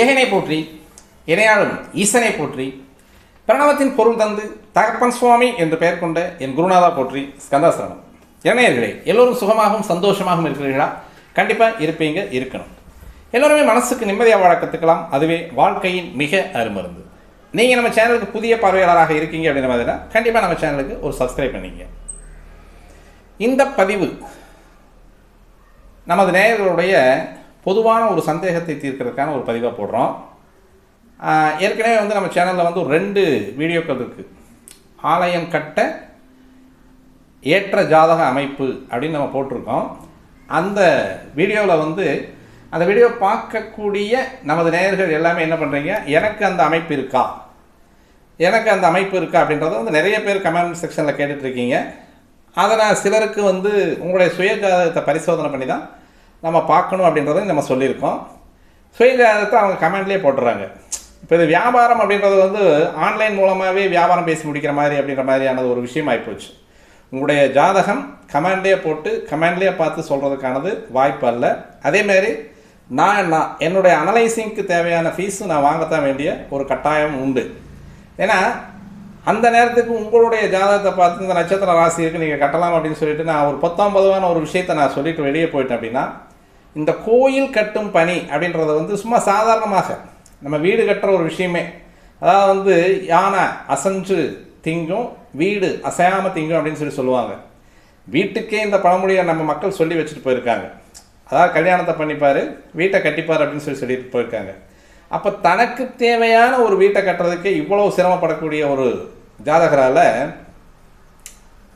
ஏகனை போற்றி இணையாளும் ஈசனை போற்றி பிரணவத்தின் பொருள் தந்து தகப்பன் சுவாமி என்று பெயர் கொண்ட என் குருநாதா போற்றி ஸ்கந்தாசிரமம் இணையர்களே எல்லோரும் சுகமாகவும் சந்தோஷமாகவும் இருக்கிறீர்களா? கண்டிப்பாக இருப்பீங்க இருக்கணும். எல்லோருமே மனசுக்கு நிம்மதியாக வாழ கற்றுக்கலாம் அதுவே வாழ்க்கையின் மிக அருமருந்து. நீங்கள் நம்ம சேனலுக்கு புதிய பார்வையாளராக இருக்கீங்க அப்படின்ற மாதிரினா கண்டிப்பாக நம்ம சேனலுக்கு ஒரு சப்ஸ்கிரைப் பண்ணிங்க. இந்த பதிவு நமது நேயர்களுடைய பொதுவான ஒரு சந்தேகத்தை தீர்க்கிறதுக்கான ஒரு பதிவாக போடுறோம். ஏற்கனவே வந்து நம்ம சேனலில் வந்து ஒரு ரெண்டு வீடியோக்கள் இருக்குது ஆலயம் கட்ட ஏற்ற ஜாதக அமைப்பு அப்படின்னு நம்ம போட்டிருக்கோம். அந்த வீடியோவில் வந்து அந்த வீடியோ பார்க்கக்கூடிய நமது நேயர்கள் எல்லாமே என்ன பண்ணுறீங்க எனக்கு அந்த அமைப்பு இருக்கா? எனக்கு அந்த அமைப்பு இருக்கா அப்படின்றத வந்து நிறைய பேர் கமெண்ட் செக்ஷனில் கேட்டுட்ருக்கீங்க அதை நான் சிலருக்கு வந்து உங்களுடைய சுய ஜாதகத்தை பரிசோதனை பண்ணி தான் நம்ம பார்க்கணும் அப்படின்றத நம்ம சொல்லியிருக்கோம். சுய ஜாதகத்தை அவங்க கமெண்ட்லேயே போட்டுறாங்க. இப்போ இது வியாபாரம் அப்படின்றது வந்து ஆன்லைன் மூலமாகவே வியாபாரம் பேசி முடிக்கிற மாதிரி அப்படின்ற மாதிரியானது ஒரு விஷயம் ஆகிப்போச்சு உங்களுடைய ஜாதகம் கமெண்ட்லேயே போட்டு கமெண்ட்லேயே பார்த்து சொல்கிறதுக்கானது வாய்ப்பு அல்ல. அதேமாரி நான் நான் என்னுடைய அனலைசிங்க்கு தேவையான ஃபீஸும் நான் வாங்கத்தான் வேண்டிய ஒரு கட்டாயம் உண்டு. ஏன்னா அந்த நேரத்துக்கு உங்களுடைய ஜாதகத்தை பார்த்து இந்த நட்சத்திர ராசி இருக்கு நீங்கள் கட்டலாம் அப்படின்னு சொல்லிட்டு நான் ஒரு பத்தொம்பதுவான ஒரு விஷயத்தை நான் சொல்லிட்டு வெளியே போயிட்டேன் அப்படின்னா இந்த கோயில் கட்டும் பணி அப்படின்றத வந்து சும்மா சாதாரணமாக நம்ம வீடு கட்டுற ஒரு விஷயமே. அதாவது வந்து யானை அசைஞ்சு திங்கும் வீடு அசையாமல் திங்கும் அப்படின்னு சொல்லி சொல்லுவாங்க. வீட்டுக்கே இந்த பழமொழியை நம்ம மக்கள் சொல்லி வச்சுட்டு போயிருக்காங்க. அதாவது கல்யாணத்தை பண்ணிப்பார் வீட்டை கட்டிப்பார் அப்படின்னு சொல்லி சொல்லிட்டு போயிருக்காங்க. அப்போ தனக்கு தேவையான ஒரு வீட்டை கட்டுறதுக்கு இவ்வளோ சிரமப்படக்கூடிய ஒரு ஜாதகரால்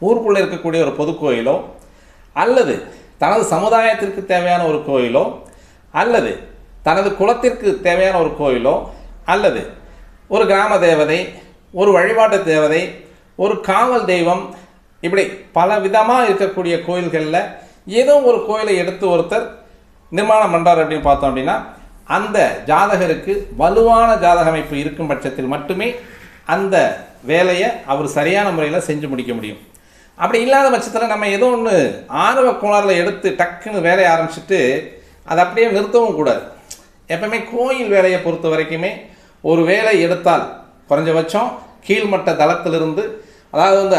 ஊருக்குள்ளே இருக்கக்கூடிய ஒரு பொது கோயிலோ அல்லது தனது சமுதாயத்திற்கு தேவையான ஒரு கோயிலோ அல்லது தனது குலத்திற்கு தேவையான ஒரு கோயிலோ அல்லது ஒரு கிராம தேவதை ஒரு வழிபாட்டு தேவதை ஒரு காவல் தெய்வம் இப்படி பல விதமாக இருக்கக்கூடிய கோயில்களில் ஏதோ ஒரு கோயிலை எடுத்து ஒருத்தர் நிர்மாணம் பண்ணுறார் அப்படின்னு பார்த்தோம் அப்படின்னா அந்த ஜாதகருக்கு வலுவான ஜாதக அமைப்பு இருக்கும் பட்சத்தில் மட்டுமே அந்த வேலையை அவர் சரியான முறையில் செஞ்சு முடிக்க முடியும். அப்படி இல்லாத பட்சத்தில் நம்ம ஏதோ ஒன்று ஆர்வ கோளாறில் எடுத்து டக்குன்னு வேலையை ஆரம்பிச்சுட்டு அதை அப்படியே நிறுத்தவும் கூடாது. எப்பவுமே கோயில் வேலையை பொறுத்த வரைக்குமே ஒரு வேலை எடுத்தால் குறைஞ்சபட்சம் கீழ்மட்ட தளத்திலிருந்து அதாவது வந்து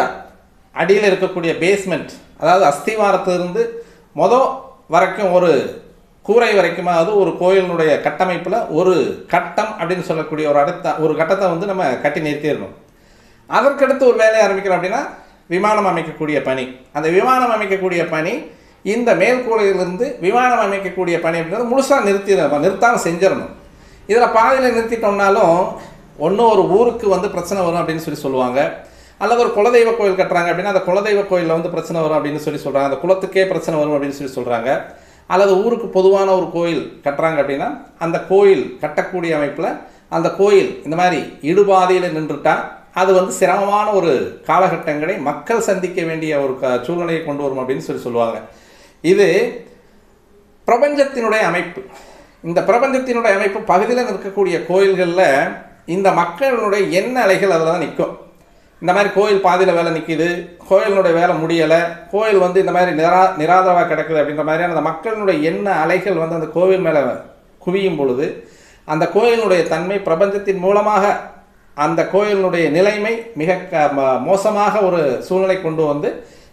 அடியில் இருக்கக்கூடிய பேஸ்மெண்ட் அதாவது அஸ்திவாரத்திலிருந்து மொதல் வரைக்கும் ஒரு கூரை வரைக்குமாவது ஒரு கோயிலினுடைய கட்டமைப்பில் ஒரு கட்டம் அப்படின்னு சொல்லக்கூடிய ஒரு அடுத்த ஒரு கட்டத்தை வந்து நம்ம கட்டி நிறுத்திடணும். அதற்கடுத்து ஒரு வேலையை ஆரம்பிக்கிறோம் அப்படின்னா விமானம் அமைக்கக்கூடிய பணி. அந்த விமானம் அமைக்கக்கூடிய பணி இந்த மேல்கூலையிலிருந்து விமானம் அமைக்கக்கூடிய பணி அப்படின்றது முழுசாக நிறுத்தி நிறுத்தாமல் செஞ்சிடணும். இதில் பாதையில் நிறுத்திட்டோம்னாலும் ஒன்றும் ஒரு ஊருக்கு வந்து பிரச்சனை வரும் அப்படின்னு சொல்லி சொல்லுவாங்க. அல்லது ஒரு குலதெய்வ கோயில் கட்டுறாங்க அப்படின்னா அந்த குலதெய்வ கோயிலில் வந்து பிரச்சனை வரும் அப்படின்னு சொல்லி சொல்கிறாங்க அந்த குலத்துக்கே பிரச்சனை வரும் அப்படின்னு சொல்லி சொல்கிறாங்க அல்லது ஊருக்கு பொதுவான ஒரு கோயில் கட்டுறாங்க அப்படின்னா அந்த கோயில் கட்டக்கூடிய அமைப்பில் அந்த கோயில் இந்த மாதிரி இடுபாதையில் நின்றுட்டா அது வந்து சிரமமான ஒரு காலகட்டங்களை மக்கள் சந்திக்க வேண்டிய ஒரு க சூழ்நிலையை கொண்டு வரும் அப்படின்னு சொல்லி சொல்லுவாங்க. இது பிரபஞ்சத்தினுடைய அமைப்பு. இந்த பிரபஞ்சத்தினுடைய அமைப்பு பகுதியில் இருக்கக்கூடிய கோயில்களில் இந்த மக்களினுடைய எண்ண அலைகள் அதில் தான் நிற்கும். இந்த மாதிரி கோயில் பாதியில் வேலை நிற்கிது கோயிலினுடைய வேலை முடியலை கோயில் வந்து இந்த மாதிரி நிரா நிராதரவாக கிடக்குது அப்படின்ற மாதிரியான அந்த மக்களினுடைய எண்ண அலைகள் வந்து அந்த கோவில் மேலே குவியும் பொழுது அந்த கோயிலினுடைய தன்மை பிரபஞ்சத்தின் மூலமாக அந்த கோயிலினுடைய நிலைமை மிக ம- மோசமாக ஒரு சூழ்நிலை கொண்டு வந்து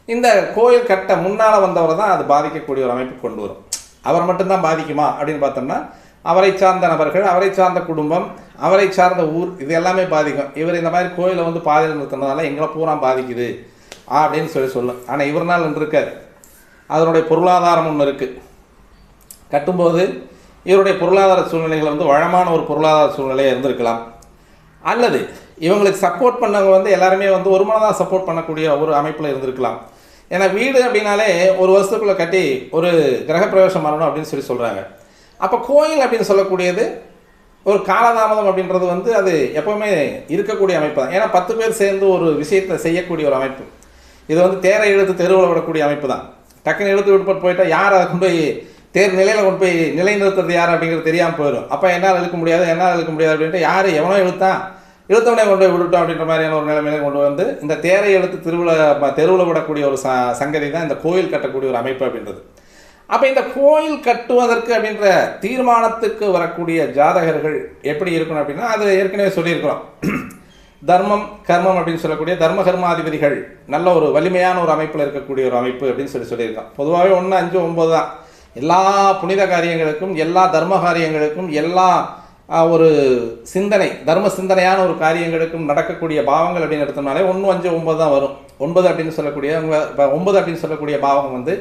இந்த கோயில் கட்ட முன்னால் வந்தவரை தான் அது பாதிக்கக்கூடிய ஒரு அமைப்பு கொண்டு வரும். அவர் மட்டும்தான் பாதிக்குமா அப்படின்னு பார்த்தோம்னா அவரை சார்ந்த நபர்கள் அவரை சார்ந்த குடும்பம் அவரை சார்ந்த ஊர் இது எல்லாமே பாதிக்கும். இவர் இந்த மாதிரி கோயிலை வந்து பாதையில் நிறுத்தினதால எங்களை பூரா பாதிக்குது அப்படின்னு சொல்லி சொல்லும். ஆனால் இவர்னால் ஒன்று இருக்காது அதனுடைய பொருளாதாரம் ஒன்று இருக்குது கட்டும்போது இவருடைய பொருளாதார சூழ்நிலைகள் வந்து வளமான ஒரு பொருளாதார சூழ்நிலையாக இருந்திருக்கலாம். அல்லது இவங்களுக்கு சப்போர்ட் பண்ணவங்க வந்து எல்லாருமே வந்து ஒரு மனதாக சப்போர்ட் பண்ணக்கூடிய ஒரு அமைப்பில் இருந்திருக்கலாம். ஏன்னா வீடு அப்படின்னாலே ஒரு வருஷத்துக்குள்ளே கட்டி ஒரு கிரகப்பிரவேசம் வரணும் அப்படின்னு சொல்லி சொல்கிறாங்க அப்போ கோயில் அப்படின்னு சொல்லக்கூடியது ஒரு காலதாமதம் அப்படின்றது வந்து அது எப்போவுமே இருக்கக்கூடிய அமைப்பு தான். ஏன்னா பத்து பேர் சேர்ந்து ஒரு விஷயத்தை செய்யக்கூடிய ஒரு அமைப்பு. இது வந்து தேரை இழுத்து தெருவில் விடக்கூடிய அமைப்பு தான். டக்குன்னு இழுத்து விட்டு போயிட்டால் யார் அதை கொண்டு போய் தேர் நிலையில் கொண்டு போய் நிலைநிறுத்துறது யார் அப்படிங்கிறது தெரியாமல் போயிடும். அப்போ என்னால் இழுக்க முடியாது என்னால் இழுக்க முடியாது அப்படின்ட்டு யார் எவனோ இழுத்தான். இழுத்தவனே கொண்டு போய் விட்டுட்டோம் அப்படின்ற மாதிரியான ஒரு நிலைமையில கொண்டு வந்து இந்த தேரை இழுத்து திருவிழா தெருவில் விடக்கூடிய ஒரு ச சங்கதி தான் இந்த கோயில் கட்டக்கூடிய ஒரு அமைப்பு அப்படின்றது. அப்போ இந்த கோயில் கட்டுவதற்கு அப்படின்ற தீர்மானத்துக்கு வரக்கூடிய ஜாதகர்கள் எப்படி இருக்கணும் அப்படின்னா அது ஏற்கனவே சொல்லியிருக்கிறோம். தர்மம் கர்மம் அப்படின்னு சொல்லக்கூடிய தர்ம கர்மாதிபதிகள் நல்ல ஒரு வலிமையான ஒரு அமைப்பில் இருக்கக்கூடிய ஒரு அமைப்பு அப்படின்னு சொல்லி சொல்லியிருக்கோம். பொதுவாகவே ஒன்று அஞ்சு ஒம்பது தான். எல்லா புனித காரியங்களுக்கும் எல்லா தர்ம காரியங்களுக்கும் எல்லா ஒரு சிந்தனை தர்ம சிந்தனையான ஒரு காரியங்களுக்கும் நடக்கக்கூடிய பாவங்கள் அப்படின்னு எடுத்தோம்னாலே ஒன்று அஞ்சு ஒன்பது தான் வரும். ஒன்பது அப்படின்னு சொல்லக்கூடிய உங்கள் இப்போ ஒன்பது அப்படின்னு சொல்லக்கூடிய பாவம் வந்து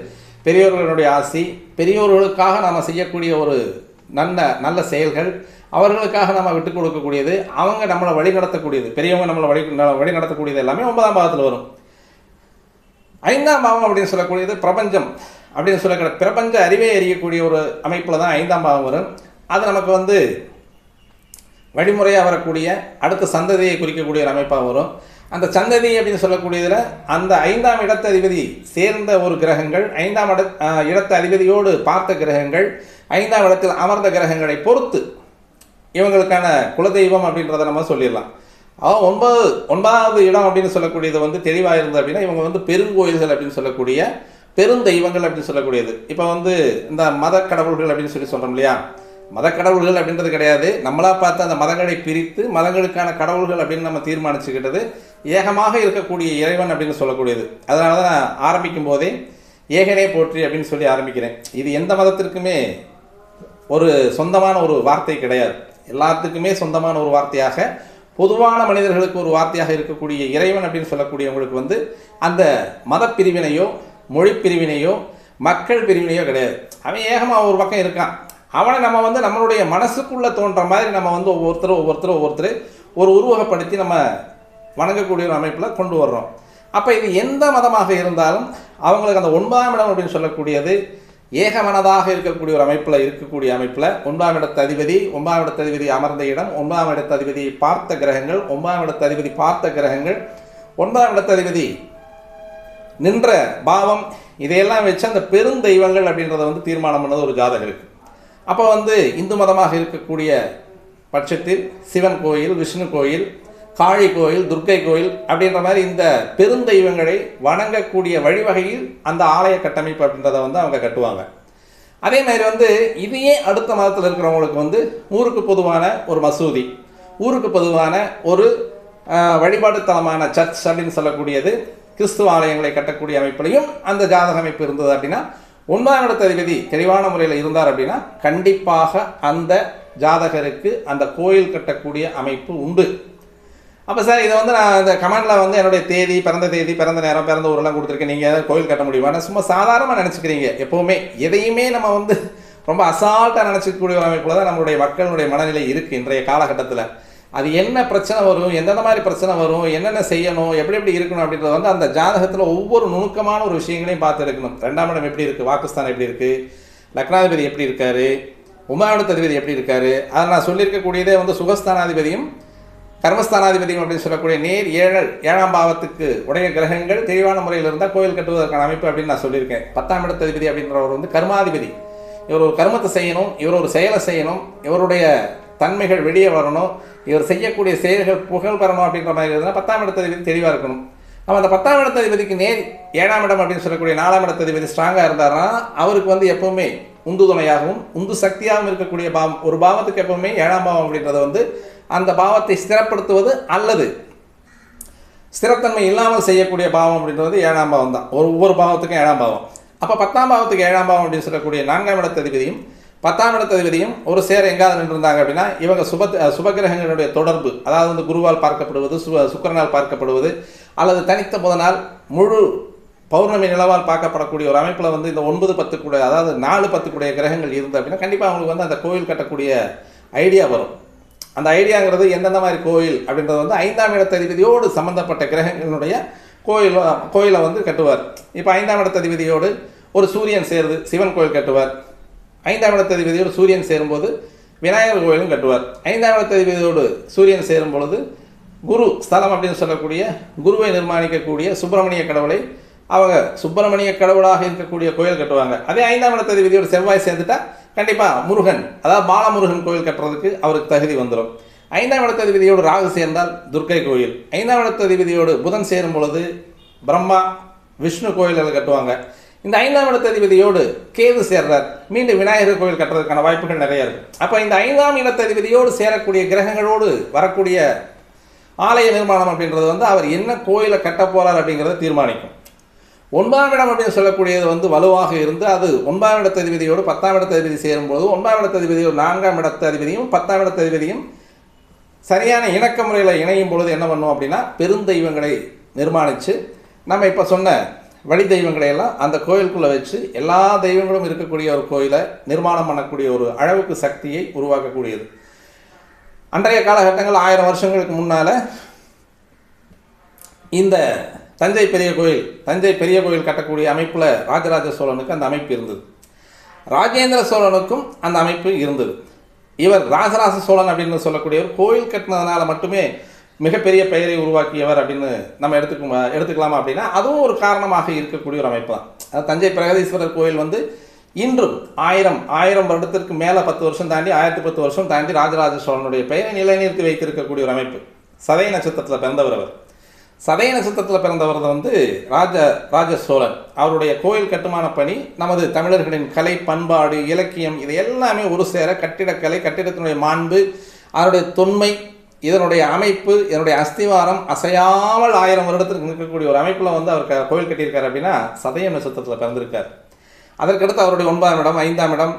பெரியோர்களுடைய ஆசி. பெரியோர்களுக்காக நாம் செய்யக்கூடிய ஒரு நல்ல நல்ல செயல்கள். அவர்களுக்காக நம்ம விட்டு கொடுக்கக்கூடியது. அவங்க நம்மளை வழி நடத்தக்கூடியது. பெரியவங்க நம்மளை வழி வழி நடத்தக்கூடியது எல்லாமே ஒன்பதாம் பாவத்தில் வரும். ஐந்தாம் பாவம் அப்படின்னு சொல்லக்கூடியது பிரபஞ்சம். அப்படின்னு சொல்லக்கூடிய பிரபஞ்ச அறிவை அறியக்கூடிய ஒரு அமைப்பில் தான் ஐந்தாம் பாவம் வரும். அது நமக்கு வந்து வழிமுறையாக வரக்கூடிய அடுத்த சந்ததியை குறிக்கக்கூடிய ஒரு அமைப்பாக வரும். அந்த சந்ததி அப்படின்னு சொல்லக்கூடியதில் அந்த ஐந்தாம் இடத்த அதிபதி சேர்ந்த ஒரு கிரகங்கள் ஐந்தாம் இட இடத்த அதிபதியோடு பார்த்த கிரகங்கள் ஐந்தாம் இடத்தில் அமர்ந்த கிரகங்களை பொறுத்து இவங்களுக்கான குலதெய்வம் அப்படின்றத நம்ம சொல்லிடலாம். அதாவது ஒன்பது ஒன்பதாவது இடம் அப்படின்னு சொல்லக்கூடியது வந்து தெளிவாக இருந்தது அப்படின்னா இவங்க வந்து பெருங்கோயில்கள் அப்படின்னு சொல்லக்கூடிய பெருந்தெய்வங்கள் அப்படின்னு சொல்லக்கூடியது. இப்போ வந்து இந்த மத கடவுள்கள் அப்படின்னு சொல்லி சொல்கிறோம் இல்லையா? மத கடவுள்கள் அப்படின்றது கிடையாது. நம்மளாக பார்த்து அந்த மதங்களை பிரித்து மதங்களுக்கான கடவுள்கள் அப்படின்னு நம்ம தீர்மானிச்சுக்கிட்டது ஏகமாக இருக்கக்கூடிய இறைவன் அப்படின்னு சொல்லக்கூடியது. அதனால தான் நான் ஆரம்பிக்கும் போதே ஏகனே போற்றி அப்படின்னு சொல்லி ஆரம்பிக்கிறேன். இது எந்த மதத்திற்குமே ஒரு சொந்தமான ஒரு வார்த்தை கிடையாது. எல்லாத்துக்குமே சொந்தமான ஒரு வார்த்தையாக பொதுவான மனிதர்களுக்கு ஒரு வார்த்தையாக இருக்கக்கூடிய இறைவன் அப்படின்னு சொல்லக்கூடியவங்களுக்கு வந்து அந்த மத பிரிவினையோ மொழி பிரிவினையோ மக்கள் பிரிவினையோ கிடையாது. அவன் ஏகமாக ஒரு பக்கம் இருக்கான். அவனை நம்ம வந்து நம்மளுடைய மனசுக்குள்ளே தோன்ற மாதிரி நம்ம வந்து ஒவ்வொருத்தரும் ஒவ்வொருத்தரும் ஒவ்வொருத்தர் ஒரு உருவகப்படுத்தி நம்ம வணங்கக்கூடிய ஒரு அமைப்பில் கொண்டு வர்றோம். அப்போ இது எந்த மதமாக இருந்தாலும் அவங்களுக்கு அந்த ஒன்பதாம் இடம் அப்படின்னு சொல்லக்கூடியது ஏகமனதாக இருக்கக்கூடிய ஒரு அமைப்பில் இருக்கக்கூடிய அமைப்பில் ஒன்பதாம் இடத்து அதிபதி ஒன்பதாம் இடத்து அதிபதி அமர்ந்த இடம் ஒன்பதாம் இடத்து அதிபதி பார்த்த கிரகங்கள் ஒன்பதாம் இடத்து அதிபதி பார்த்த கிரகங்கள் ஒன்பதாம் இடத்து அதிபதி நின்ற பாவம் இதையெல்லாம் வச்சு அந்த பெருந்தெய்வங்கள் அப்படின்றத வந்து தீர்மானம் பண்ணது ஒரு ஜாதகருக்கு அப்போ வந்து இந்து மதமாக இருக்கக்கூடிய பட்சத்தில் சிவன் கோயில் விஷ்ணு கோயில் காளி கோயில் துர்க்கை கோயில் அப்படின்ற மாதிரி இந்த பெருந்தெய்வங்களை வணங்கக்கூடிய வழிவகையில் அந்த ஆலய கட்டமைப்பு அப்படின்றத வந்து அவங்க கட்டுவாங்க. அதே மாதிரி வந்து இதையே அடுத்த மதத்தில் இருக்கிறவங்களுக்கு வந்து ஊருக்கு பொதுவான ஒரு மசூதி. ஊருக்கு பொதுவான ஒரு வழிபாடு தலமான சர்ச் அப்படின்னு சொல்லக்கூடியது கிறிஸ்துவ ஆலயங்களை கட்டக்கூடிய அமைப்பிலையும் அந்த ஜாதக அமைப்பு இருந்தது அப்படின்னா ஒன்பதாம் இடத்த அதிபதி தெளிவான முறையில் இருந்தார் அப்படின்னா கண்டிப்பாக அந்த ஜாதகருக்கு அந்த கோயில் கட்டக்கூடிய அமைப்பு உண்டு. அப்போ சார் இதை வந்து நான் இந்த கமெண்டில் வந்து என்னுடைய தேதி பிறந்த தேதி பிறந்த நேரம் பிறந்த ஊரெல்லாம் கொடுத்துருக்கேன். நீங்கள் ஏதாவது கோயில் கட்ட முடியுமா? சும்மா சாதாரணமாக நினச்சிக்கிறீங்க எப்போவுமே. எதையுமே நம்ம வந்து ரொம்ப அசால்ட்டாக நினச்சிக்கக்கூடிய ஒரு அமைப்பில் தான் நம்மளுடைய மக்களுடைய மனநிலை இருக்குது இன்றைய காலகட்டத்தில். அது என்ன பிரச்சனை வரும் எந்தெந்த மாதிரி பிரச்சனை வரும் என்னென்ன செய்யணும் எப்படி எப்படி இருக்கணும் அப்படின்றது வந்து அந்த ஜாதகத்தில் ஒவ்வொரு நுணுக்கமான ஒரு விஷயங்களையும் பார்த்து எடுக்கணும். ரெண்டாம் இடம் எப்படி இருக்குது வாக்குஸ்தான் எப்படி இருக்குது லக்னாதிபதி எப்படி இருக்காரு? உமாவிடத்து எப்படி இருக்காரு? அதை நான் சொல்லியிருக்கக்கூடியதே வந்து சுகஸ்தானாதிபதியும் கர்மஸ்தானாதிபதியும் அப்படின்னு சொல்லக்கூடிய நேர் ஏழல் ஏழாம் பாவத்துக்கு உடைய கிரகங்கள் தெளிவான முறையில் இருந்தால் கோயில் கட்டுவதற்கான அமைப்பு அப்படின்னு நான் சொல்லியிருக்கேன். பத்தாம் இடத்ததிபதி அப்படின்றவர் வந்து கர்மாதிபதி. இவர் ஒரு கர்மத்தை செய்யணும் இவர் ஒரு செயலை செய்யணும் இவருடைய தன்மைகள் வெளியே வரணும். இவர் செய்யக்கூடிய செயல்கள் புகழ் பெறணும் அப்படின்ற மாதிரி இருந்தால் பத்தாம் இடத்ததிபதி தெளிவாக இருக்கணும். நம்ம அந்த பத்தாம் இடத்ததிபதிக்கு நேர் ஏழாம் இடம் அப்படின்னு சொல்லக்கூடிய நாலாம் இடத்ததிபதி ஸ்ட்ராங்காக இருந்தாருன்னா அவருக்கு வந்து எப்பவுமே உந்து துணையாகவும் உந்து சக்தியாகவும் இருக்கக்கூடிய பாவம் ஒரு பாவத்துக்கு எப்பவுமே ஏழாம் பாவம் அப்படின்றது வந்து அந்த பாவத்தை ஸ்திரப்படுத்துவது அல்லது ஸ்திரத்தன்மை இல்லாமல் செய்யக்கூடிய பாவம் அப்படின்றது ஏழாம் பாவம் தான் ஒரு ஒவ்வொரு பாவத்துக்கும் ஏழாம் பாவம். அப்போ பத்தாம் பாவத்துக்கு ஏழாம் பாவம் அப்படின்னு சொல்லக்கூடிய நான்காம் இடத்ததிபதியும் பத்தாம் இடத்து அதிபதியும் ஒரு சேர் எங்காவது நின்றிருந்தாங்க அப்படின்னா இவங்க சுப சுபகிரகங்களுடைய தொடர்பு அதாவது வந்து குருவால் பார்க்கப்படுவது சு சுக்கரனால் பார்க்கப்படுவது அல்லது தனித்த புதனால் முழு பௌர்ணமி நிலவால் பார்க்கப்படக்கூடிய ஒரு அமைப்பில் வந்து இந்த ஒன்பது பத்து கூட அதாவது நாலு பத்து கூடிய கிரகங்கள் இருந்தது அப்படின்னா கண்டிப்பாக அவங்களுக்கு வந்து அந்த கோயில் கட்டக்கூடிய ஐடியா வரும். அந்த ஐடியாங்கிறது எந்தெந்த மாதிரி கோயில் அப்படின்றது வந்து ஐந்தாம் இடத்ததிபதியோடு சம்மந்தப்பட்ட கிரகங்களுடைய கோயில் கோயிலை வந்து கட்டுவார். இப்போ ஐந்தாம் இடத்ததிபதியோடு ஒரு சூரியன் சேருது சிவன் கோயில் கட்டுவார். ஐந்தாம் இடத்ததிபதியோடு சூரியன் சேரும்போது விநாயகர் கோயிலும் கட்டுவார். ஐந்தாம் இடத்ததிபதியோடு சூரியன் சேரும் பொழுது குரு ஸ்தலம் அப்படின்னு சொல்லக்கூடிய குருவை நிர்மாணிக்கக்கூடிய சுப்பிரமணிய கடவுளை அவங்க சுப்பிரமணிய கடவுளாக இருக்கக்கூடிய கோயில் கட்டுவாங்க. அதே ஐந்தாம் இடத்ததிபதியோடு செவ்வாய் சேர்ந்துட்டா கண்டிப்பாக முருகன் அதாவது பாலமுருகன் கோயில் கட்டுறதுக்கு அவருக்கு தகுதி வந்துடும் ஐந்தாம் இடத்ததிபதியோடு ராகு சேர்ந்தால் துர்க்கை கோயில். ஐந்தாம் இடத்ததிபதியோடு புதன் சேரும் பொழுது பிரம்மா விஷ்ணு கோயில்கள் கட்டுவாங்க. இந்த ஐந்தாம் இடத்ததிபதியோடு கேது சேர்றார். மீண்டும் விநாயகர் கோயில் கட்டுறதுக்கான வாய்ப்புகள் நிறைய இருக்கு. அப்போ இந்த ஐந்தாம் இடத்ததிபதியோடு சேரக்கூடிய கிரகங்களோடு வரக்கூடிய ஆலய நிர்மாணம் அப்படின்றது வந்து அவர் என்ன கோயிலை கட்ட போறார் அப்படிங்கிறத தீர்மானிக்கும். ஒன்பதாம் இடம் அப்படின்னு சொல்லக்கூடியது வந்து வலுவாக இருந்து அது ஒன்பதாம் இடத்ததிபதியோடு பத்தாம் இடத்ததிபதி சேரும்போது ஒன்பதாம் இடத்ததிபதியோடு நான்காம் இடத்ததிபதியும் பத்தாம் இடத்ததிபதியும் சரியான இணக்க முறையில் இணையும் பொழுது என்ன பண்ணும் அப்படின்னா பெருந்தெய்வங்களை நிர்மாணித்து நம்ம இப்போ சொன்ன வழி தெய்வங்களை எல்லாம் அந்த கோயிலுக்குள்ளே வச்சு எல்லா தெய்வங்களும் இருக்கக்கூடிய ஒரு கோயிலை நிர்மாணம் பண்ணக்கூடிய ஒரு அளவுக்கு சக்தியை உருவாக்கக்கூடியது. அன்றைய காலகட்டங்கள் ஆயிரம் வருஷங்களுக்கு முன்னால் இந்த தஞ்சை பெரிய கோயில் தஞ்சை பெரிய கோயில் கட்டக்கூடிய அமைப்பில் ராஜராஜ சோழனுக்கு அந்த அமைப்பு இருந்தது. ராஜேந்திர சோழனுக்கும் அந்த அமைப்பு இருந்தது. இவர் ராஜராஜ சோழன் அப்படின்னு சொல்லக்கூடியவர் கோயில் கட்டினதுனால மட்டுமே மிகப்பெரிய பெயரை உருவாக்கியவர் அப்படின்னு நம்ம எடுத்துக்க எடுத்துக்கலாமா அப்படின்னா அதுவும் ஒரு காரணமாக இருக்கக்கூடிய ஒரு அமைப்பு தான். தஞ்சை பிரகதீஸ்வரர் கோயில் வந்து இன்றும் ஆயிரம் ஆயிரம் வருடத்திற்கு மேலே பத்து வருஷம் தாண்டி ஆயிரத்தி பத்து வருஷம் தாண்டி ராஜராஜ சோழனுடைய பெயரை நிலைநிறுத்தி வைத்திருக்கக்கூடிய ஒரு அமைப்பு. சதய நட்சத்திரத்தில் பிறந்தவர் அவர். சதய நட்சத்திரத்தில் பிறந்தவர் வந்து ராஜ ராஜ சோழன். அவருடைய கோயில் கட்டுமான பணி நமது தமிழர்களின் கலை பண்பாடு இலக்கியம் இது எல்லாமே ஒரு சேர கட்டிடக்கலை கட்டிடத்தினுடைய மாண்பு அவருடைய தொன்மை இதனுடைய அமைப்பு இதனுடைய அஸ்திவாரம் அசையாமல் ஆயிரம் வருடத்திற்கு நிற்கக்கூடிய ஒரு அமைப்பில் வந்து அவர் கோவில் கட்டியிருக்கார் அப்படின்னா சதயம் நட்சத்திரத்தில் பிறந்திருக்கார். அதற்கடுத்து அவருடைய ஒன்பதாம் இடம் ஐந்தாம் இடம்.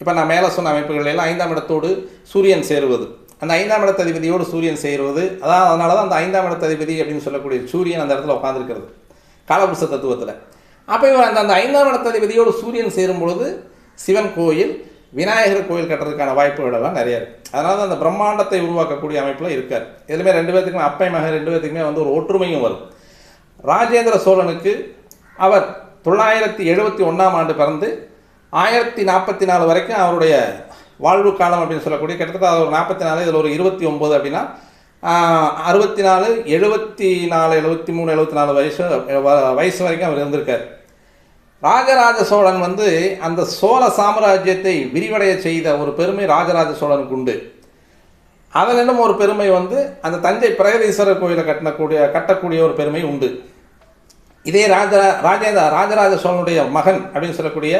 இப்போ நான் மேலே சொன்ன அமைப்புகள் எல்லாம் ஐந்தாம் இடத்தோடு சூரியன் சேருவது. அந்த ஐந்தாம் இடத்ததிபதியோடு சூரியன் சேருவது அதான் அதனால தான் அந்த ஐந்தாம் இடத்ததிபதி அப்படின்னு சொல்லக்கூடிய சூரியன் அந்த இடத்துல உட்காந்துருக்கிறது காலபுருஷ தத்துவத்தில். அப்போ இவர் அந்த அந்த ஐந்தாம் இடத்ததிபதியோடு சூரியன் சேரும் பொழுது சிவன் கோயில் விநாயகர் கோயில் கட்டுறதுக்கான வாய்ப்புகள் எல்லாம் நிறைய இருக்கு. அதனால தான் அந்த பிரம்மாண்டத்தை உருவாக்கக்கூடிய அமைப்பில் இருக்கார். எதுவுமே ரெண்டு பேர்த்துக்குமே அப்பை மகன் ரெண்டு பேர்த்துக்குமே வந்து ஒரு ஒற்றுமையும் வரும். ராஜேந்திர சோழனுக்கு அவர் தொள்ளாயிரத்தி எழுபத்தி ஒன்றாம் ஆண்டு பிறந்து ஆயிரத்தி நாற்பத்தி நாலு வரைக்கும் அவருடைய வாழ்வு காலம் அப்படின்னு சொல்லக்கூடிய கிட்டத்தட்ட அது ஒரு நாற்பத்தி நாலு இதில் ஒரு இருபத்தி ஒம்பது அப்படின்னா அறுபத்தி நாலு எழுபத்தி நாலு எழுபத்தி மூணு எழுபத்தி நாலு வயசு வ- வயசு வரைக்கும் அவர் இருந்திருக்கார். ராஜராஜ சோழன் வந்து அந்த சோழ சாம்ராஜ்யத்தை விரிவடைய செய்த ஒரு பெருமை ராஜராஜ சோழனுக்கு உண்டு. அதனிடம் ஒரு பெருமை வந்து அந்த தஞ்சை பிரகதீஸ்வரர் கோயிலை கட்டக்கூடிய கட்டக்கூடிய ஒரு பெருமை உண்டு. இதே ராஜ ராஜேந்திர ராஜராஜ சோழனுடைய மகன் அப்படின்னு சொல்லக்கூடிய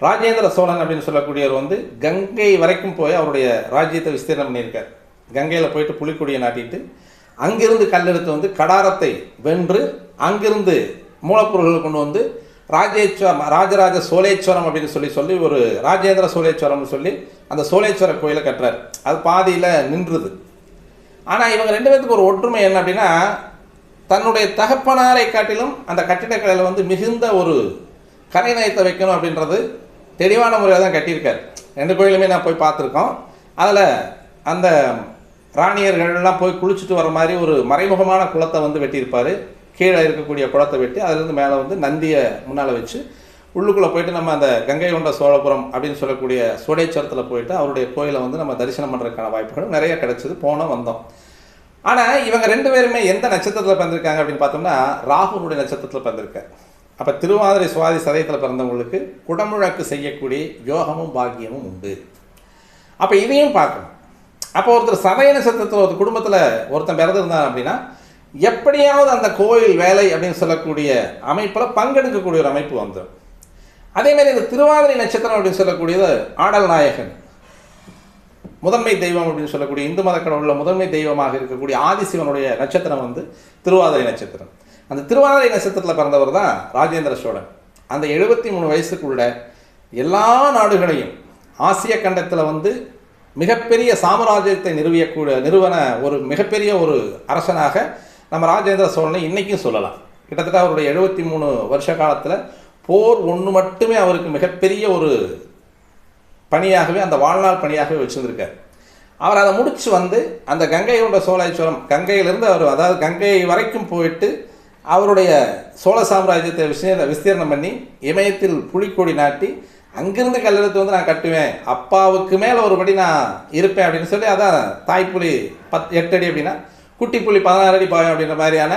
ராஜேந்திர சோழன் அப்படின்னு சொல்லக்கூடியவர் வந்து கங்கை வரைக்கும் போய் அவருடைய ராஜ்யத்தை விஸ்தீர்ணம் பண்ணியிருக்கார். கங்கையில் போயிட்டு புலிக்கொடியை நாட்டிட்டு அங்கிருந்து கல்லெடுத்து வந்து கடாரத்தை வென்று அங்கிருந்து மூலப்பொருள்கள் கொண்டு வந்து ராஜேஸ்வரம் ராஜராஜ சோழேஸ்வரம் அப்படின்னு சொல்லி சொல்லி ஒரு ராஜேந்திர சோழேஸ்வரம்னு சொல்லி அந்த சோழேஸ்வர கோயிலை கட்டுறாரு. அது பாதியில் நின்றுது. ஆனால் இவங்க ரெண்டு பேர்த்துக்கு ஒரு ஒற்றுமை என்ன அப்படின்னா தன்னுடைய தகப்பனாரை காட்டிலும் அந்த கட்டிடக்கலையில் வந்து மிகுந்த ஒரு கலைநயத்தை வைக்கணும் அப்படின்றது தெளிவான முறையில் தான் கட்டியிருக்கார். ரெண்டு கோயிலுமே நான் போய் பார்த்துருக்கோம். அதில் அந்த ராணியர்கள்லாம் போய் குளிச்சுட்டு வர மாதிரி ஒரு மறைமுகமான குளத்தை வந்து வெட்டியிருப்பார். கீழே இருக்கக்கூடிய குளத்தை வெட்டி அதுலேருந்து மேலே வந்து நந்தியை முன்னால் வச்சு உள்ளுக்குள்ளே போயிட்டு நம்ம அந்த கங்கை கொண்ட சோழபுரம் அப்படின்னு சொல்லக்கூடிய சுடேச்சரத்தில் போயிட்டு அவருடைய கோயிலை வந்து நம்ம தரிசனம் பண்ணுறதுக்கான வாய்ப்புகளும் நிறைய கிடைச்சது போனோம் வந்தோம். ஆனால் இவங்க ரெண்டு பேருமே எந்த நட்சத்திரத்தில் பிறந்திருக்காங்க அப்படின்னு பார்த்தோம்னா ராகுனுடைய நட்சத்திரத்தில் பிறந்திருக்கார். அப்போ திருவாதிரை சுவாதி சதயத்தில் பிறந்தவங்களுக்கு குடமுழக்கு செய்யக்கூடிய யோகமும் பாக்கியமும் உண்டு. அப்போ இதையும் பார்க்கணும். அப்போ ஒருத்தர் சதய நட்சத்திரத்தில் ஒரு குடும்பத்தில் ஒருத்தன் பிறந்திருந்தான் அப்படின்னா எப்படியாவது அந்த கோயில் வேலை அப்படின்னு சொல்லக்கூடிய அமைப்பில் பங்கெடுக்கக்கூடிய ஒரு அமைப்பு வந்துடும். அதேமாரி இந்த திருவாதிரை நட்சத்திரம் அப்படின்னு சொல்லக்கூடியது ஆடல் நாயகன். முதன்மை தெய்வம் அப்படின்னு சொல்லக்கூடிய இந்து மத கடவுளில் முதன்மை தெய்வமாக இருக்கக்கூடிய ஆதிசிவனுடைய நட்சத்திரம் வந்து திருவாதிரை நட்சத்திரம். அந்த திருவாதிரை நட்சத்திரத்தில் பிறந்தவர் தான் ராஜேந்திர சோழன். அந்த எழுபத்தி மூணு வயசுக்குள்ள எல்லா நாடுகளையும் ஆசிய கண்டத்தில் வந்து மிகப்பெரிய சாம்ராஜ்யத்தை நிறுவியக்கூடிய நிறுவன ஒரு மிகப்பெரிய ஒரு அரசனாக நம்ம ராஜேந்திர சோழனை இன்றைக்கும் சொல்லலாம். கிட்டத்தட்ட அவருடைய எழுபத்தி மூணு வருஷ காலத்தில் போர் ஒன்று மட்டுமே அவருக்கு மிகப்பெரிய ஒரு பணியாகவே அந்த வாழ்நாள் பணியாகவே வச்சுருந்துருக்கார். அவர் அதை முடித்து வந்து அந்த கங்கை கொண்ட சோழேஸ்வரம் கங்கையிலிருந்து அவர் அதாவது கங்கை வரைக்கும் போயிட்டு அவருடைய சோழ சாம்ராஜ்யத்தை விஸ்தீர்ண விஸ்தீர்ணம் பண்ணி இமயத்தில் புலிக்கொடி நாட்டி அங்கிருந்து கல்லெடுத்து வந்து நான் கட்டுவேன் அப்பாவுக்கு மேலே ஒருபடி நான் இருப்பேன் அப்படின்னு சொல்லி அதான் தாய்ப்புலி பத் எட்டடி அப்படின்னா குட்டி புள்ளி பதினாறு அடி பாயம் அப்படின்ற மாதிரியான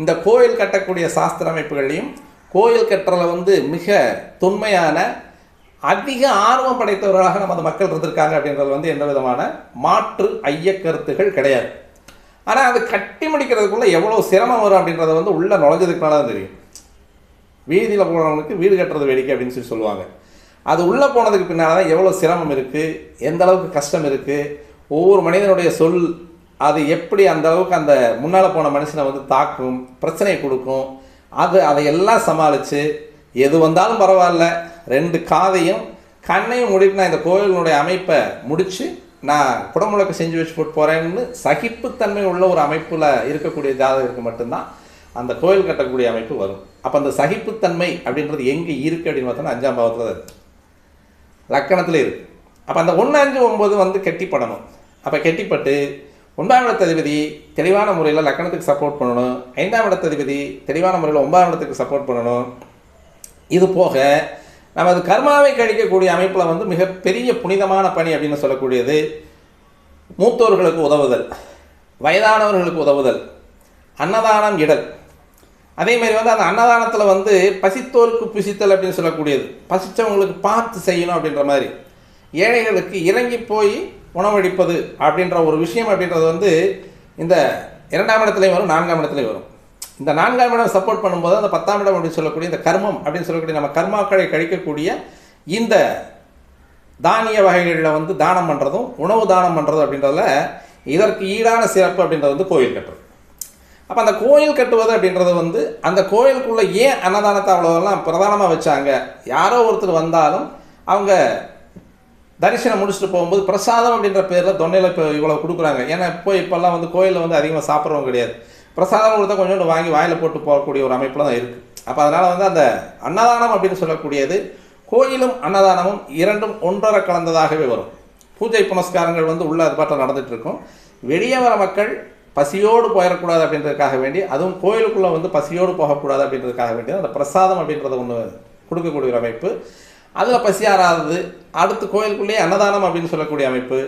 இந்த கோயில் கட்டக்கூடிய சாஸ்திர அமைப்புகள்லையும் கோயில் கட்டுறதுல வந்து மிக தொன்மையான அதிக ஆர்வம் படைத்தவர்களாக நமது மக்கள் இருந்திருக்காங்க அப்படின்றது வந்து எந்த விதமான மாற்று ஐய கருத்துகள் கிடையாது. ஆனால் அது கட்டி முடிக்கிறதுக்குள்ளே எவ்வளோ சிரமம் வரும் அப்படின்றத வந்து உள்ளே நுழைஞ்சதுக்குனால தான் தெரியும். வீதியில் போனவனுக்கு வீடு கட்டுறது வேடிக்கை அப்படின்னு சொல்லி சொல்லுவாங்க. அது உள்ளே போனதுக்கு பின்னால் தான் எவ்வளோ சிரமம் இருக்குது எந்த அளவுக்கு கஷ்டம் இருக்குது ஒவ்வொரு மனிதனுடைய சொல் அது எப்படி அந்த அளவுக்கு அந்த முன்னால் போன மனுஷனை வந்து தாக்கும் பிரச்சனையை கொடுக்கும் அது அதையெல்லாம் சமாளித்து எது வந்தாலும் பரவாயில்ல. ரெண்டு காதையும் கண்ணையும் மூடிட்டு நான் இந்த கோயிலினுடைய அமைப்பை முடித்து நான் குடமுழக்க செஞ்சு வச்சு போட்டு போகிறேன்னு சகிப்புத்தன்மை உள்ள ஒரு அமைப்பில் இருக்கக்கூடிய ஜாதகருக்கு மட்டும்தான் அந்த கோயில் கட்டக்கூடிய அமைப்பு வரும். அப்போ அந்த சகிப்புத்தன்மை அப்படின்றது எங்கே இருக்குது அப்படின்னு பார்த்தோன்னா அஞ்சாம் பாவத்தில் இருக்குது லக்கணத்தில் இருக்குது அப்போ அந்த ஒன்று அஞ்சு ஒம்பது வந்து கெட்டிப்படணும். அப்போ கெட்டிப்பட்டு ஒன்றாம் இடத்ததிபதி தெளிவான முறையில் லக்கணத்துக்கு சப்போர்ட் பண்ணணும். ஐந்தாம் இடத்ததிபதி தெளிவான முறையில் ஒன்பதாம் இடத்துக்கு சப்போர்ட் பண்ணணும். இது போக நமது கர்மாவை கழிக்கக்கூடிய அமைப்பில் வந்து மிகப்பெரிய புனிதமான பணி அப்படின்னு சொல்லக்கூடியது மூத்தோர்களுக்கு உதவுதல் வயதானவர்களுக்கு உதவுதல் அன்னதானம் இடல். அதேமாரி வந்து அந்த அன்னதானத்தில் வந்து பசித்தோருக்கு புசித்தல் அப்படின்னு சொல்லக்கூடியது. பசித்தவங்களுக்கு பார்த்து செய்யணும் அப்படின்ற மாதிரி. ஏழைகளுக்கு இறங்கி போய் உணவளிப்பது அப்படின்ற ஒரு விஷயம் அப்படின்றது வந்து இந்த இரண்டாம் இடத்துலையும் வரும் நான்காம் இடத்துலையும் வரும். இந்த நான்காம் இடம் சப்போர்ட் பண்ணும்போது அந்த பத்தாம் இடம் அப்படின்னு சொல்லக்கூடிய இந்த கர்மம் அப்படின்னு சொல்லக்கூடிய நம்ம கர்மாக்களை கழிக்கக்கூடிய இந்த தானிய வகைகளில் வந்து தானம் பண்ணுறதும் உணவு தானம் பண்ணுறதும் அப்படின்றதுல இதற்கு ஈடான சிறப்பு அப்படின்றது வந்து கோயில் கட்டுறது. அப்போ அந்த கோயில் கட்டுவது அப்படின்றது வந்து அந்த கோயிலுக்குள்ளே ஏன் அன்னதானத்தை அவ்வளோலாம் பிரதானமாக வச்சாங்க? யாரோ ஒருத்தர் வந்தாலும் அவங்க தரிசனம் முடிச்சுட்டு போகும்போது பிரசாதம் அப்படின்ற பேரில் தொண்டையில் இப்போ இவ்வளோ கொடுக்குறாங்க. ஏன்னா இப்போ இப்போல்லாம் வந்து கோயிலில் வந்து அதிகமாக சாப்பிட்றவங்க கிடையாது. பிரசாதம் கொடுத்தா கொஞ்சோண்டு வாங்கி வாயில் போட்டு போகக்கூடிய ஒரு அமைப்பில் தான் இருக்குது அப்போ அதனால் வந்து அந்த அன்னதானம் அப்படின்னு சொல்லக்கூடியது கோயிலும் அன்னதானமும் இரண்டும் ஒன்றரை கலந்ததாகவே வரும். பூஜை புனஸ்காரங்கள் வந்து உள்ள அது பாட்டில் நடந்துட்டு இருக்கும். வெளியே வர மக்கள் பசியோடு போயிடக்கூடாது அப்படின்றதுக்காக வேண்டி அதுவும் கோயிலுக்குள்ளே வந்து பசியோடு போகக்கூடாது அப்படின்றதுக்காக வேண்டி அந்த பிரசாதம் அப்படின்றத ஒன்று கொடுக்கக்கூடிய ஒரு அமைப்பு. அதில் பசியாராதது அடுத்து கோயிலுக்குள்ளேயே அன்னதானம் அப்படின்னு சொல்லக்கூடிய அமைப்பு.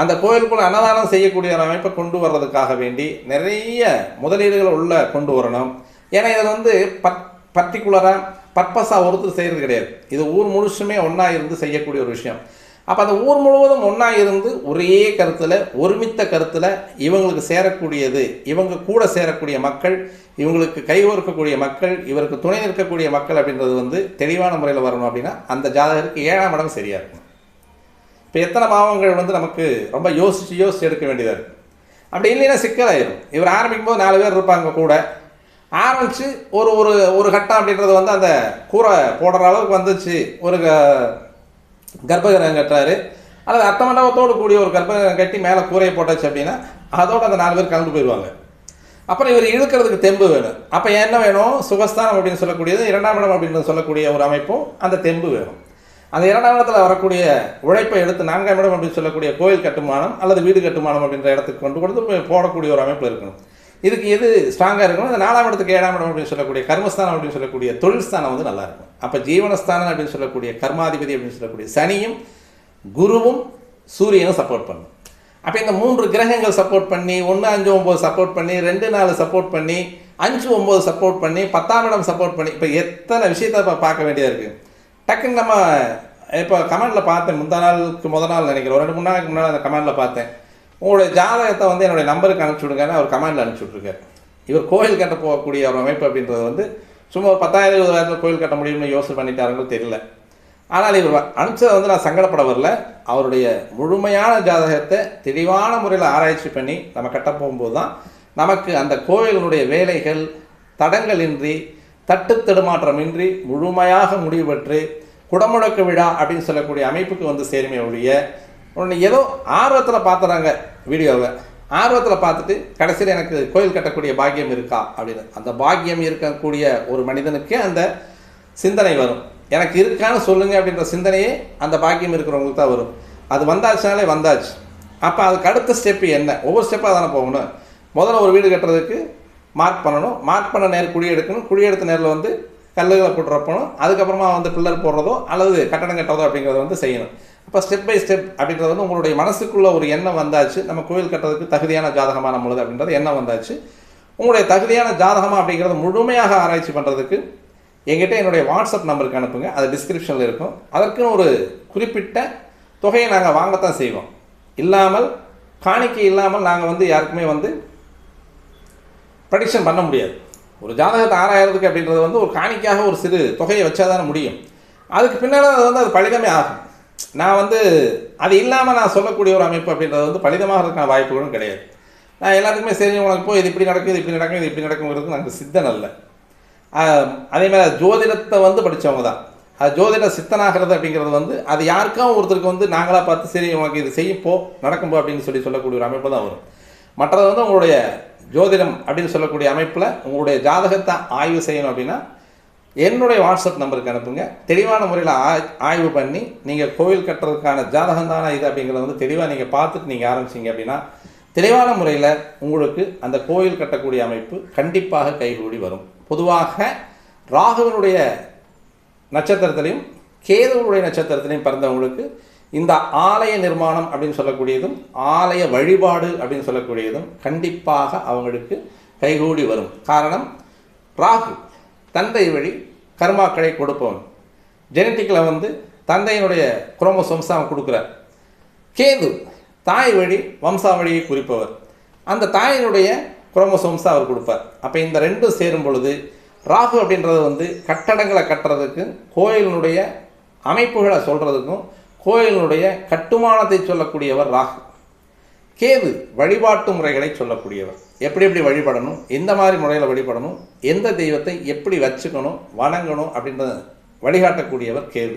அந்த கோயிலுக்குள்ள அன்னதானம் செய்யக்கூடிய ஒரு அமைப்பை கொண்டு வர்றதுக்காக வேண்டி நிறைய முதலீடுகளை உள்ள கொண்டு வரணும். ஏன்னா இதில் வந்து பட் பர்டிகுலராக பர்பஸாக ஒருத்தர் செய்கிறது கிடையாது. இது ஊர் முழுசுமே ஒன்றா இருந்து செய்யக்கூடிய ஒரு விஷயம். அப்போ அந்த ஊர் முழுவதும் ஒன்றா இருந்து ஒரே கருத்தில் ஒருமித்த கருத்தில் இவங்களுக்கு சேரக்கூடியது இவங்க கூட சேரக்கூடிய மக்கள் இவங்களுக்கு கைகோர்க்கக்கூடிய மக்கள் இவருக்கு துணை நிற்கக்கூடிய மக்கள் அப்படின்றது வந்து தெளிவான முறையில் வரணும் அப்படின்னா அந்த ஜாதகருக்கு ஏழாம் இடம் சரியாக இருக்கும் இப்போ எத்தனை பாவங்கள் வந்து நமக்கு ரொம்ப யோசித்து யோசித்து எடுக்க வேண்டியதாக இருக்குது அப்படி இல்லைன்னா சிக்கலாயிரும். இவர் ஆரம்பிக்கும் போது நாலு பேர் இருப்பாங்க கூட. ஆரம்பித்து ஒரு ஒரு ஒரு கட்டம் அப்படின்றது வந்து அந்த கூரை போடுற அளவுக்கு வந்துச்சு. ஒரு க- கர்ப்பகிரகம் கட்டுறாரு. அல்லது அர்த்த மண்டபத்தோடு கூடிய ஒரு கர்ப்பகிரகம் கட்டி மேலே கூரையை போட்டாச்சு அப்படின்னா அதோடு அந்த நாலு பேர் கலந்து போயிடுவாங்க. அப்புறம் இவர் இழுக்கிறதுக்கு தெம்பு வேணும். அப்போ என்ன வேணும்? சுகஸ்தானம் அப்படின்னு சொல்லக்கூடியது இரண்டாம் இடம் அப்படின்னு சொல்லக்கூடிய ஒரு அமைப்பும் அந்த தெம்பு வேணும். அந்த இரண்டாம் இடத்துல வரக்கூடிய உழைப்பை எடுத்து நான்காம் இடம் அப்படின்னு சொல்லக்கூடிய கோயில் கட்டுமானம் அல்லது வீடு கட்டுமானம் அப்படின்ற இடத்துக்கு கொண்டு கொடுத்து போய் போடக்கூடிய ஒரு அமைப்பு இருக்கணும். இதுக்கு எது ஸ்ட்ராங்காக இருக்கணும்? அந்த நாலாம் இடத்துக்கு ஏழாம் இடம் அப்படின்னு சொல்லக்கூடிய கர்மஸ்தானம் அப்படின்னு சொல்லக்கூடிய தொழில் ஸ்தானம் வந்து நல்லாயிருக்கும் அப்போ ஜீவனஸ்தானம் அப்படின்னு சொல்லக்கூடிய கர்மாதிபதி அப்படின்னு சொல்லக்கூடிய சனியும் குருவும் சூரியனும் சப்போர்ட் பண்ணும் அப்போ இந்த மூன்று கிரகங்கள் சப்போர்ட் பண்ணி ஒன்று அஞ்சு ஒம்பது சப்போர்ட் பண்ணி ரெண்டு நாலு சப்போர்ட் பண்ணி அஞ்சு ஒம்பது சப்போர்ட் பண்ணி பத்தாம் இடம் சப்போர்ட் பண்ணி இப்போ எத்தனை விஷயத்த இப்போ பார்க்க வேண்டியதாக இருக்குது டக்குன்னு நம்ம இப்போ கமெண்டில் பார்த்தேன். முந்தா நாளுக்கு முத நாள் நினைக்கிறேன். ஒரு ரெண்டு மூணு நாளைக்கு முன்னாடி அந்த கமெண்டில் பார்த்தேன். உங்களுடைய ஜாதகத்தை வந்து என்னுடைய நம்பருக்கு அனுப்பிச்சி விடுங்கன்னு அவர் கமெண்டில் அனுப்பிச்சி விட்ருக்காரு இவர் கோயில் கட்ட போகக்கூடிய ஒரு அமைப்பு அப்படின்றது வந்து சும்மா ஒரு பத்தாயிரம் இருபதாயிரத்தில் கோயில் கட்ட முடியும்னு யோசனை பண்ணிட்டாருங்களோ தெரியல. ஆனால் இவர் அனுப்பிச்சதை வந்து நான் சங்கடப்பட வரல. அவருடைய முழுமையான ஜாதகத்தை தெளிவான முறையில் ஆராய்ச்சி பண்ணி நம்ம கட்ட போகும்போது தான் நமக்கு அந்த கோயிலினுடைய வேலைகள் தடங்களின்றி தட்டு தடுமாற்றமின்றி முழுமையாக முடிவு பெற்று குடமுழக்க விழா அப்படின்னு சொல்லக்கூடிய அமைப்புக்கு வந்து சேருமே ஒழிய உடனே ஏதோ ஆர்வத்தில் பார்த்துறாங்க வீடியோவை ஆர்வத்தில் பார்த்துட்டு கடைசியில் எனக்கு கோயில் கட்டக்கூடிய பாக்கியம் இருக்கா அப்படின்னு. அந்த பாக்கியம் இருக்கக்கூடிய ஒரு மனிதனுக்கே அந்த சிந்தனை வரும். எனக்கு இருக்கான்னு சொல்லுங்கள் அப்படின்ற சிந்தனையே அந்த பாக்கியம் இருக்கிறவங்களுக்கு தான் வரும். அது வந்தாச்சுனாலே வந்தாச்சு. அப்போ அதுக்கு அடுத்த ஸ்டெப்பு என்ன? ஒவ்வொரு ஸ்டெப்பாக தானே போகணும். முதல்ல ஒரு வீடு கட்டுறதுக்கு மார்க் பண்ணணும். மார்க் பண்ண நேர் குழி எடுக்கணும். குழி எடுத்த நேரில் வந்து கல்லுகளை போட்டுறப்பணும் அதுக்கப்புறமா வந்து பில்லர் போடுறதோ அல்லது கட்டடம் கட்டுறதோ அப்படிங்கிறத வந்து செய்யணும். அப்போ ஸ்டெப் பை ஸ்டெப் அப்படின்றது வந்து உங்களுடைய மனசுக்குள்ள ஒரு எண்ணம் வந்தாச்சு. நம்ம கோயில் கட்டுறதுக்கு தகுதியான ஜாதகமாக நம்மளுது அப்படின்றது எண்ணம் வந்தாச்சு. உங்களுடைய தகுதியான ஜாதகமாக அப்படிங்கிறத முழுமையாக ஆராய்ச்சி பண்ணுறதுக்கு எங்கிட்ட என்னுடைய வாட்ஸ்அப் நம்பருக்கு அனுப்புங்க. அது டிஸ்கிரிப்ஷனில் இருக்கும். அதற்குன்னு ஒரு குறிப்பிட்ட தொகையை நாங்கள் வாங்கத்தான் செய்வோம். இல்லாமல் காணிக்கை இல்லாமல் நாங்கள் வந்து யாருக்குமே வந்து ப்ரடிக்ஷன் பண்ண முடியாது. ஒரு ஜாதகத்தை ஆராயறதுக்கு அப்படின்றது வந்து ஒரு காணிக்காக ஒரு சிறு தொகையை வச்சா தானே முடியும். அதுக்கு பின்னால் அது வந்து அது பழிதமே ஆகும். நான் வந்து அது இல்லாமல் நான் சொல்லக்கூடிய ஒரு அமைப்பு அப்படின்றது வந்து பலிதமாகிறதுக்கான வாய்ப்புகளும் கிடையாது. நான் எல்லாத்துக்குமே சரி உனக்கு போய் இது இப்படி நடக்கும் இது இப்படி நடக்கும் இது இப்படி நடக்குங்கிறது எனக்கு சித்தன் அல்ல. அதேமாதிரி ஜோதிடத்தை வந்து படித்தவங்க தான். அது ஜோதிட சித்தனாகிறது அப்படிங்கிறது வந்து அது யாருக்கும் ஒருத்தருக்கு வந்து நாங்களாக பார்த்து சரி உனக்கு இது செய்யப்போ நடக்கும்போ நடக்கும் போ அப்படின்னு சொல்லி சொல்லக்கூடிய ஒரு அமைப்பு தான் வரும். மற்றது வந்து உங்களுடைய ஜோதிடம் அப்படின்னு சொல்லக்கூடிய அமைப்பில் உங்களுடைய ஜாதகத்தை ஆய்வு செய்யணும் அப்படின்னா என்னுடைய வாட்ஸ்அப் நம்பருக்கு அனுப்புங்க. தெளிவான முறையில் ஆய் ஆய்வு பண்ணி நீங்கள் கோவில் கட்டுறதுக்கான ஜாதகம் தானே இது அப்படிங்கிறத வந்து தெளிவாக நீங்கள் பார்த்துட்டு நீங்கள் ஆரம்பிச்சீங்க அப்படின்னா தெளிவான முறையில் உங்களுக்கு அந்த கோயில் கட்டக்கூடிய அமைப்பு கண்டிப்பாக கைகூடி வரும். பொதுவாக ராகுவினுடைய நட்சத்திரத்திலையும் கேதுவனுடைய நட்சத்திரத்திலையும் பிறந்தவங்களுக்கு இந்த ஆலய நிர்மாணம் அப்படின்னு சொல்லக்கூடியதும் ஆலய வழிபாடு அப்படின்னு சொல்லக்கூடியதும் கண்டிப்பாக அவங்களுக்கு கைகூடி வரும். காரணம் ராகு. தந்தை வழி கர்மாக்களை கொடுப்பவன் ஜெனட்டிக்கில் வந்து தந்தையினுடைய குரோமோசோம்ஸ் அவன் கொடுக்குறார். கேது தாய் வழி வம்சாவழியை குறிப்பவர். அந்த தாயினுடைய குரோமோசோம்ஸ் அவர் கொடுப்பார். அப்போ இந்த ரெண்டும் சேரும் பொழுது ராகு அப்படின்றது வந்து கட்டடங்களை கட்டுறதுக்கு கோயிலினுடைய அமைப்புகளை சொல்கிறதுக்கும் கோயிலினுடைய கட்டுமானத்தை சொல்லக்கூடியவர் ராகு. கேது வழிபாட்டு முறைகளை சொல்லக்கூடியவர். எப்படி எப்படி வழிபடணும்? எந்த மாதிரி முறையில் வழிபடணும்? எந்த தெய்வத்தை எப்படி வச்சுக்கணும்? வணங்கணும்? அப்படின்றத வழிகாட்டக்கூடியவர் கேது.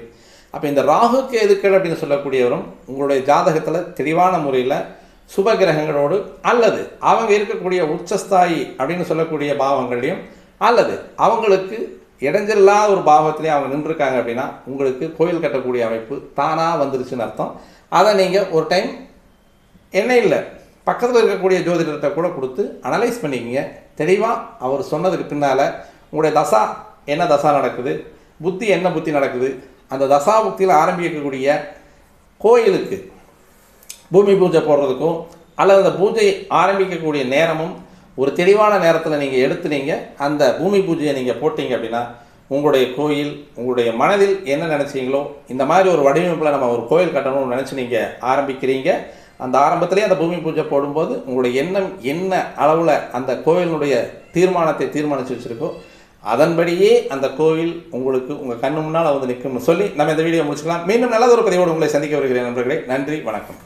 அப்போ இந்த ராகு கேதுக்கள் அப்படின்னு சொல்லக்கூடியவரும் உங்களுடைய ஜாதகத்தில் தெளிவான முறையில் சுப கிரகங்களோடு அல்லது அவங்க இருக்கக்கூடிய உச்சஸ்தாயி அப்படின்னு சொல்லக்கூடிய பாவங்களையும் அல்லது அவங்களுக்கு இடைஞ்சல்லாத ஒரு பாவத்திலே அவங்க நின்றுருக்காங்க அப்படின்னா உங்களுக்கு கோயில் கட்டக்கூடிய அமைப்பு தானாக வந்துருச்சுன்னு அர்த்தம். அதை நீங்கள் ஒரு டைம் என்ன இல்லை. பக்கத்தில் இருக்கக்கூடிய ஜோதிடர்கிட்ட கூட கொடுத்து அனலைஸ் பண்ணிக்கிங்க. தெளிவாக அவர் சொன்னதுக்கு பின்னால் உங்களுடைய தசா என்ன தசா நடக்குது? புத்தி என்ன புத்தி நடக்குது? அந்த தசா புத்தியில் ஆரம்பிக்கக்கூடிய கோயிலுக்கு பூமி பூஜை போடுறதுக்கும் அல்லது அந்த பூஜை ஆரம்பிக்கக்கூடிய நேரமும் ஒரு தெளிவான நேரத்தில் நீங்கள் எடுத்து நீங்கள் அந்த பூமி பூஜையை நீங்கள் போட்டீங்க அப்படின்னா உங்களுடைய கோயில் உங்களுடைய மனதில் என்ன நினச்சிங்களோ இந்த மாதிரி ஒரு வடிவமைப்பில் நம்ம ஒரு கோயில் கட்டணும்னு நினச்சி நீங்கள் ஆரம்பிக்கிறீங்க. அந்த ஆரம்பத்திலே அந்த பூமி பூஜை போடும்போது உங்களுடைய எண்ணம் என்ன அளவில் அந்த கோவிலினுடைய தீர்மானத்தை தீர்மானித்து வச்சுருக்கோ அதன்படியே அந்த கோவில் உங்களுக்கு உங்கள் கண்ணு முன்னால் வந்து நிற்கும்னு சொல்லி நம்ம இந்த வீடியோ முடிச்சுக்கலாம். மீண்டும் நல்லதொரு பதிவோடு உங்களை சந்திக்க வருகிறேன் நண்பர்களே. நன்றி வணக்கம்.